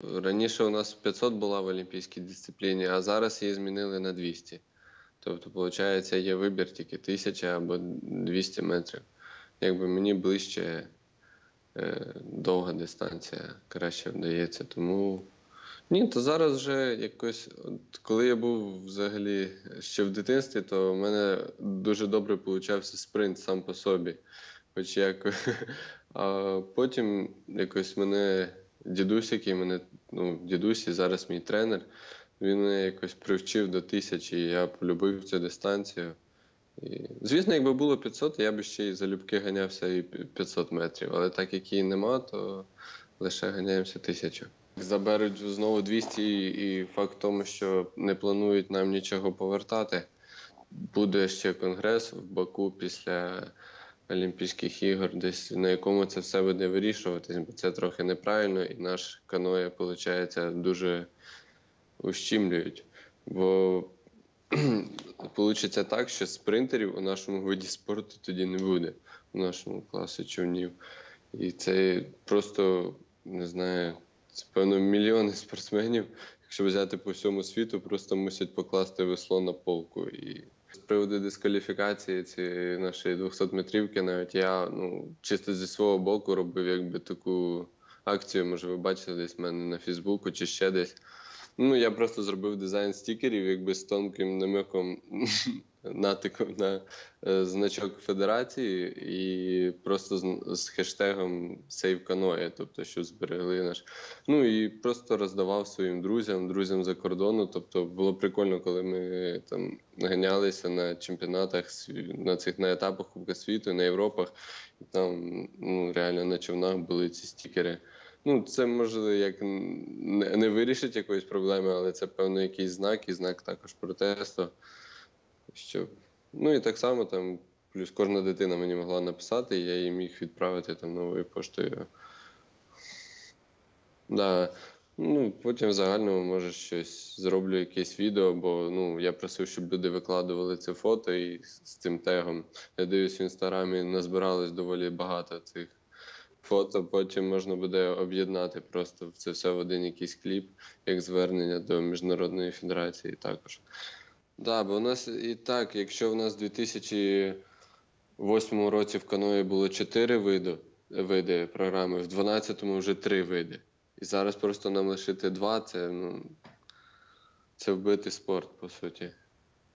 Раніше у нас 500 була в олімпійській дисципліні, а зараз її змінили на 200. Тобто, виходить, є вибір тільки 1000 або 200 метрів. Якби мені ближче е, довга дистанція краще вдається. Тому ні, то зараз вже якось, от коли я був взагалі ще в дитинстві, то в мене дуже добре получався спринт сам по собі. Хоч як. А потім якось мене дідусь, який мене, ну, дідусь і зараз мій тренер, він мене якось привчив до тисячі, і я полюбив цю дистанцію. І, звісно, якби було 500, я б ще й залюбки ганявся і 500 метрів, але так як її нема, то лише ганяємося тисячу. Заберуть знову 200, і, факт в тому, що не планують нам нічого повертати. Буде ще конгрес в Баку після Олімпійських ігор, десь на якому це все буде вирішуватись, бо це трохи неправильно, і наш каноє, виходить, дуже ущімлюють. Бо Получиться так, що спринтерів у нашому виді спорту тоді не буде, у нашому класі човнів. І це просто не знаю, це певно мільйони спортсменів, якщо взяти по всьому світу, просто мусять покласти весло на полку. І з приводу дискваліфікації цієї нашої 200-метрівки, навіть я ну, чисто зі свого боку робив якби таку акцію, може, ви бачили десь в мене на Фейсбуку чи ще десь. Ну, я просто зробив дизайн стікерів, якби з тонким намеком натиком на е, значок федерації, і просто з, з хештегом Save Canoe, тобто, що зберегли наш. Ну і просто роздавав своїм друзям, друзям за кордону. Тобто було прикольно, коли ми там ганялися на чемпіонатах на цих на етапах Кубка світу, на Європах, і там ну, реально на човнах були ці стікери. Ну, це може як не вирішить якоїсь проблеми, але це певно якийсь знак, і знак також протесту. Що... Ну і так само там, плюс кожна дитина мені могла написати, і я їй міг відправити там новою поштою. Да. Ну, потім в загальному може щось зроблю якесь відео, бо ну, я просив, щоб люди викладували це фото і з цим тегом. Я дивлюсь в інстаграмі, назбиралось доволі багато цих фото, потім можна буде об'єднати просто це все в один якийсь кліп, як звернення до Міжнародної федерації також. Да, бо у нас і так, якщо в нас у 2008 році в каної було 4 види, види програми, в 2012 вже 3 види. І зараз просто нам лишити два це, ну, це вбити спорт, по суті.